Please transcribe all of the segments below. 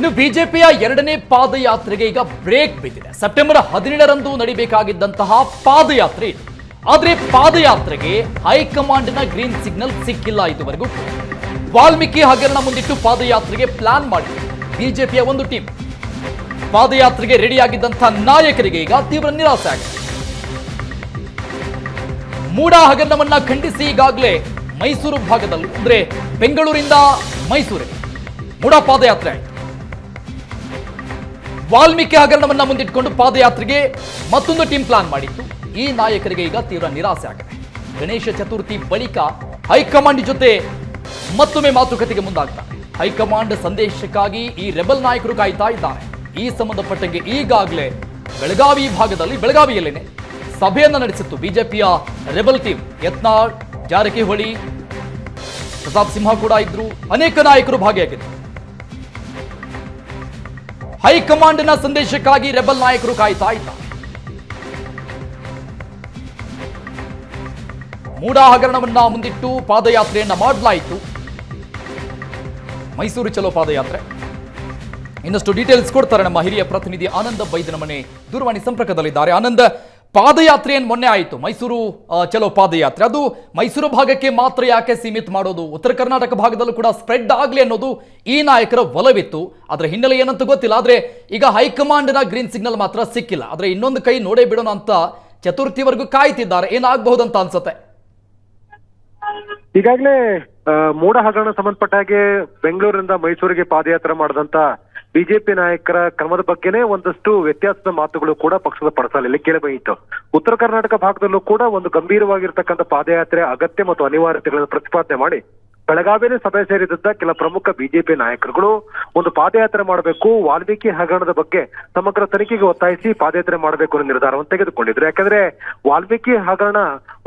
ಇನ್ನು ಬಿಜೆಪಿಯ ಎರಡನೇ ಪಾದಯಾತ್ರೆಗೆ ಈಗ ಬ್ರೇಕ್ ಬಿದ್ದಿದೆ. ಸೆಪ್ಟೆಂಬರ್ ಹದಿನೇಳರಂದು ನಡಿಬೇಕಾಗಿದ್ದಂತಹ ಪಾದಯಾತ್ರೆ ಇದು. ಆದರೆ ಪಾದಯಾತ್ರೆಗೆ ಹೈಕಮಾಂಡ್ನ ಗ್ರೀನ್ ಸಿಗ್ನಲ್ ಸಿಕ್ಕಿಲ್ಲ ಇದುವರೆಗೂ. ವಾಲ್ಮೀಕಿ ಹಗರಣ ಮುಂದಿಟ್ಟು ಪಾದಯಾತ್ರೆಗೆ ಪ್ಲಾನ್ ಮಾಡಿ ಬಿಜೆಪಿಯ ಒಂದು ಟೀಮ್. ಪಾದಯಾತ್ರೆಗೆ ರೆಡಿಯಾಗಿದ್ದಂತಹ ನಾಯಕರಿಗೆ ಈಗ ತೀವ್ರ ನಿರಾಸೆ ಆಗಿದೆ. ಮೂಡ ಹಗರಣವನ್ನ ಖಂಡಿಸಿ ಈಗಾಗಲೇ ಮೈಸೂರು ಭಾಗದಲ್ಲಿ, ಅಂದ್ರೆ ಬೆಂಗಳೂರಿಂದ ಮೈಸೂರಿಗೆ. ಮೂಡ ಪಾದಯಾತ್ರೆ ಆಯಿತು. ವಾಲ್ಮೀಕಿ ಹಗರಣವನ್ನ ಮುಂದಿಟ್ಕೊಂಡು ಪಾದಯಾತ್ರೆಗೆ ಮತ್ತೊಂದು ಟೀಮ್ ಪ್ಲಾನ್ ಮಾಡಿತ್ತು. ಈ ನಾಯಕರಿಗೆ ಈಗ ತೀವ್ರ ನಿರಾಸೆ ಆಗಿದೆ. ಗಣೇಶ ಚತುರ್ಥಿ ಬಳಿಕ ಹೈಕಮಾಂಡ್ ಜೊತೆ ಮತ್ತೊಮ್ಮೆ ಮಾತುಕತೆಗೆ ಮುಂದಾಗ್ತಾರೆ ಹೈಕಮಾಂಡ್ ಸಂದೇಶಕ್ಕಾಗಿ ಈ ರೆಬಲ್ ನಾಯಕರು ಕಾಯ್ತಾ ಇದ್ದಾರೆ. ಈ ಸಂಬಂಧಪಟ್ಟಂಗೆ ಈಗಾಗಲೇ ಬೆಳಗಾವಿ ಭಾಗದಲ್ಲಿ, ಬೆಳಗಾವಿಯಲ್ಲೇನೆ ಸಭೆಯನ್ನ ನಡೆಸಿತ್ತು ಬಿಜೆಪಿಯ ರೆಬಲ್ ಟೀಮ್ ಯತ್ನಾಳ್, ಜಾರಕಿಹೊಳಿ, ಪ್ರತಾಪ್ ಸಿಂಹ ಕೂಡ ಇದ್ರು. ಅನೇಕ ನಾಯಕರು ಭಾಗಿಯಾಗಿದ್ದರು ಹೈಕಮಾಂಡ್ನ ಸಂದೇಶಕ್ಕಾಗಿ ರೆಬಲ್ ನಾಯಕರು ಕಾಯ್ತಾ ಇದ್ದ. ಮೂಡ ಹಗರಣವನ್ನ ಮುಂದಿಟ್ಟು ಪಾದಯಾತ್ರೆಯನ್ನ ಮಾಡಲಾಯಿತು. ಮೈಸೂರು ಚಲೋ ಪಾದಯಾತ್ರೆ. ಇನ್ನಷ್ಟು ಡೀಟೇಲ್ಸ್ ಕೊಡ್ತಾರೆ ನಮ್ಮ ಹಿರಿಯ ಪ್ರತಿನಿಧಿ ಆನಂದ ಬೈದನ ಮನೆ ದೂರವಾಣಿ ಸಂಪರ್ಕದಲ್ಲಿದ್ದಾರೆ. ಆನಂದ್ ಪಾದಯಾತ್ರೆ ಏನ್ ಮೊನ್ನೆ ಆಯಿತು. ಮೈಸೂರು ಚಲೋ ಪಾದಯಾತ್ರೆ. ಅದು ಮೈಸೂರು ಭಾಗಕ್ಕೆ ಮಾತ್ರ ಯಾಕೆ ಸೀಮಿತ ಮಾಡೋದು? ಉತ್ತರ ಕರ್ನಾಟಕ ಭಾಗದಲ್ಲೂ ಕೂಡ ಸ್ಪ್ರೆಡ್ ಆಗಲಿ ಅನ್ನೋದು ಈ ನಾಯಕರ ಒಲವಿತ್ತು. ಅದರ ಹಿನ್ನೆಲೆ ಏನಂತ ಗೊತ್ತಿಲ್ಲ. ಆದ್ರೆ ಈಗ ಹೈಕಮಾಂಡ್ನ ಗ್ರೀನ್ ಸಿಗ್ನಲ್ ಮಾತ್ರ ಸಿಕ್ಕಿಲ್ಲ. ಆದ್ರೆ ಇನ್ನೊಂದು ಕೈ ನೋಡೇ ಬಿಡೋಣ ಅಂತ ಚತುರ್ಥಿವರೆಗೂ ಕಾಯ್ತಿದ್ದಾರೆ. ಏನಾಗಬಹುದಂತ ಅನ್ಸುತ್ತೆ? ಈಗಾಗಲೇ ಮೂಡ ಹಗರಣ ಸಂಬಂಧಪಟ್ಟ ಹಾಗೆ ಬೆಂಗಳೂರಿನಿಂದ ಮೈಸೂರಿಗೆ ಪಾದಯಾತ್ರೆ ಮಾಡಿದಂತ ಬಿಜೆಪಿ ನಾಯಕರ ಕ್ರಮದ ಬಗ್ಗೆನೇ ಒಂದಷ್ಟು ವ್ಯತ್ಯಾಸದ ಮಾತುಗಳು ಕೂಡ ಪಕ್ಷದ ಪಡಸಾಲೆಯಲ್ಲಿ ಕೇಳಬಂದಿತ್ತು ಉತ್ತರ ಕರ್ನಾಟಕ ಭಾಗದಲ್ಲೂ ಕೂಡ ಒಂದು ಗಂಭೀರವಾಗಿರ್ತಕ್ಕಂಥ ಪಾದಯಾತ್ರೆ ಅಗತ್ಯ ಮತ್ತು ಅನಿವಾರ್ಯತೆಗಳನ್ನು ಪ್ರತಿಪಾದನೆ ಮಾಡಿ ಬೆಳಗಾವಿಯಲ್ಲಿ ಸಭೆ ಸೇರಿದಂತ ಕೆಲ ಪ್ರಮುಖ ಬಿಜೆಪಿ ನಾಯಕರುಗಳು ಒಂದು ಪಾದಯಾತ್ರೆ ಮಾಡಬೇಕು, ವಾಲ್ಮೀಕಿ ಹಗರಣದ ಬಗ್ಗೆ ಸಮಗ್ರ ತನಿಖೆಗೆ ಒತ್ತಾಯಿಸಿ ಪಾದಯಾತ್ರೆ ಮಾಡಬೇಕು ಅನ್ನೋ ನಿರ್ಧಾರವನ್ನು ತೆಗೆದುಕೊಂಡಿದ್ರು. ಯಾಕಂದ್ರೆ ವಾಲ್ಮೀಕಿ ಹಗರಣ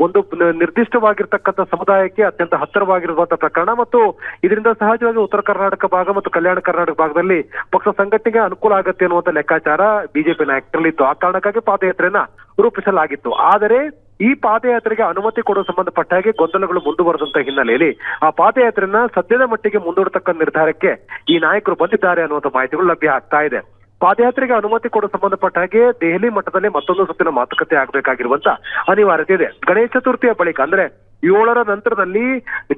ಒಂದು ನಿರ್ದಿಷ್ಟವಾಗಿರ್ತಕ್ಕಂಥ ಸಮುದಾಯಕ್ಕೆ ಅತ್ಯಂತ ಹತ್ತಿರವಾಗಿರುವಂತಹ ಪ್ರಕರಣ ಮತ್ತು ಇದರಿಂದ ಸಹಜವಾಗಿ ಉತ್ತರ ಕರ್ನಾಟಕ ಭಾಗ ಮತ್ತು ಕಲ್ಯಾಣ ಕರ್ನಾಟಕ ಭಾಗದಲ್ಲಿ ಪಕ್ಷ ಸಂಘಟನೆಗೆ ಅನುಕೂಲ ಆಗುತ್ತೆ ಅನ್ನುವಂತ ಲೆಕ್ಕಾಚಾರ ಬಿಜೆಪಿ ನಾಯಕರಲ್ಲಿತ್ತು. ಆ ಕಾರಣಕ್ಕಾಗಿ ಪಾದಯಾತ್ರೆಯನ್ನ ರೂಪಿಸಲಾಗಿತ್ತು. ಆದರೆ ಈ ಪಾದಯಾತ್ರೆಗೆ ಅನುಮತಿ ಕೊಡೋ ಸಂಬಂಧಪಟ್ಟ ಹಾಗೆ ಗೊಂದಲಗಳು ಮುಂದುವರೆದಂತ ಹಿನ್ನೆಲೆಯಲ್ಲಿ ಆ ಪಾದಯಾತ್ರೆಯನ್ನ ಸದ್ಯದ ಮಟ್ಟಿಗೆ ಮುಂದೂಡತಕ್ಕ ನಿರ್ಧಾರಕ್ಕೆ ಈ ನಾಯಕರು ಬಂದಿದ್ದಾರೆ ಅನ್ನುವಂಥ ಮಾಹಿತಿಗಳು ಲಭ್ಯ ಆಗ್ತಾ ಇದೆ. ಪಾದಯಾತ್ರೆಗೆ ಅನುಮತಿ ಕೊಡುವ ಸಂಬಂಧಪಟ್ಟ ಹಾಗೆ ದೆಹಲಿ ಮಟ್ಟದಲ್ಲಿ ಮತ್ತೊಂದು ಸುತ್ತಿನ ಮಾತುಕತೆ ಆಗಬೇಕಾಗಿರುವಂತ ಅನಿವಾರ್ಯತೆ ಇದೆ. ಗಣೇಶ ಚತುರ್ಥಿಯ ಬಳಿಕ ಅಂದ್ರೆ ಏಳರ ನಂತರದಲ್ಲಿ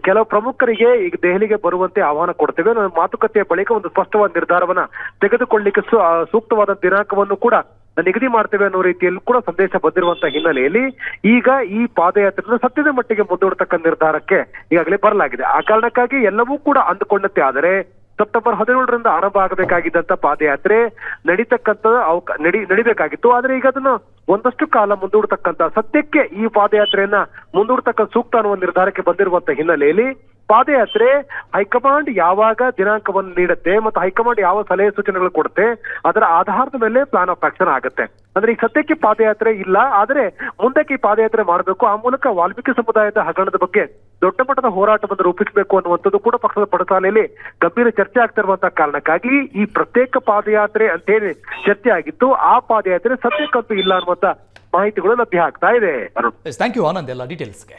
ಕೆಲವು ಪ್ರಮುಖರಿಗೆ ಈಗ ದೆಹಲಿಗೆ ಬರುವಂತೆ ಆಹ್ವಾನ ಕೊಡ್ತೇವೆ. ಮಾತುಕತೆಯ ಬಳಿಕ ಒಂದು ಸ್ಪಷ್ಟವಾದ ನಿರ್ಧಾರವನ್ನ ತೆಗೆದುಕೊಳ್ಳಿಕ್ಕೆ ಸೂಕ್ತವಾದ ದಿನಾಂಕವನ್ನು ಕೂಡ ನಿಗದಿ ಮಾಡ್ತೇವೆ ಅನ್ನೋ ರೀತಿಯಲ್ಲಿ ಕೂಡ ಸಂದೇಶ ಬಂದಿರುವಂತ ಹಿನ್ನೆಲೆಯಲ್ಲಿ ಈಗ ಈ ಪಾದಯಾತ್ರೆನ ಸತ್ಯದ ಮಟ್ಟಿಗೆ ಮುಂದೂಡತಕ್ಕ ನಿರ್ಧಾರಕ್ಕೆ ಈಗಾಗಲೇ ಬರಲಾಗಿದೆ. ಆ ಕಾರಣಕ್ಕಾಗಿ ಎಲ್ಲವೂ ಕೂಡ ಅಂದುಕೊಂಡಂತೆ. ಆದರೆ ಸೆಪ್ಟೆಂಬರ್ ಹದಿನೇಳರಿಂದ ಆರಂಭ ಆಗಬೇಕಾಗಿದ್ದಂತ ಪಾದಯಾತ್ರೆ ನಡೀತಕ್ಕಂತ ನಡಿ, ನಡಿಬೇಕಾಗಿತ್ತು. ಆದ್ರೆ ಈಗ ಅದನ್ನ ಒಂದಷ್ಟು ಕಾಲ ಮುಂದೂಡತಕ್ಕಂತ ಸತ್ಯಕ್ಕೆ ಈ ಪಾದಯಾತ್ರೆಯನ್ನ ಮುಂದೂಡತಕ್ಕ ಸೂಕ್ತ ಅನ್ನುವ ನಿರ್ಧಾರಕ್ಕೆ ಬಂದಿರುವಂತ ಹಿನ್ನೆಲೆಯಲ್ಲಿ ಪಾದಯಾತ್ರೆ ಹೈಕಮಾಂಡ್ ಯಾವಾಗ ದಿನಾಂಕವನ್ನು ನೀಡುತ್ತೆ ಮತ್ತು ಹೈಕಮಾಂಡ್ ಯಾವ ಸಲಹೆ ಸೂಚನೆಗಳು ಕೊಡುತ್ತೆ, ಅದರ ಆಧಾರದ ಮೇಲೆ ಪ್ಲಾನ್ ಆಫ್ ಆಕ್ಷನ್ ಆಗುತ್ತೆ. ಅಂದ್ರೆ ಈ ಸದ್ಯಕ್ಕೆ ಪಾದಯಾತ್ರೆ ಇಲ್ಲ, ಆದ್ರೆ ಮುಂದಕ್ಕೆ ಪಾದಯಾತ್ರೆ ಮಾಡಬೇಕು. ಆ ಮೂಲಕ ವಾಲ್ಮೀಕಿ ಸಮುದಾಯದ ಹಗರಣದ ಬಗ್ಗೆ ದೊಡ್ಡ ಮಟ್ಟದ ಹೋರಾಟವನ್ನು ರೂಪಿಸಬೇಕು ಅನ್ನುವಂಥದ್ದು ಕೂಡ ಪಕ್ಷದ ಪಡಸಾಲೆಯಲ್ಲಿ ಗಂಭೀರ ಚರ್ಚೆ ಆಗ್ತಿರುವಂತಹ ಕಾರಣಕ್ಕಾಗಿ ಈ ಪ್ರತ್ಯೇಕ ಪಾದಯಾತ್ರೆ ಅಂತೇಳಿ ಚರ್ಚೆ ಆಗಿತ್ತು. ಆ ಪಾದಯಾತ್ರೆ ಸದ್ಯಕ್ಕಂತೂ ಇಲ್ಲ ಅನ್ನುವಂತ ಮಾಹಿತಿಗಳು ಲಭ್ಯ ಆಗ್ತಾ ಇದೆ. ಥ್ಯಾಂಕ್ ಯು ಆನಂದ್ ಎಲ್ಲ ಡೀಟೇಲ್ಸ್ಗೆ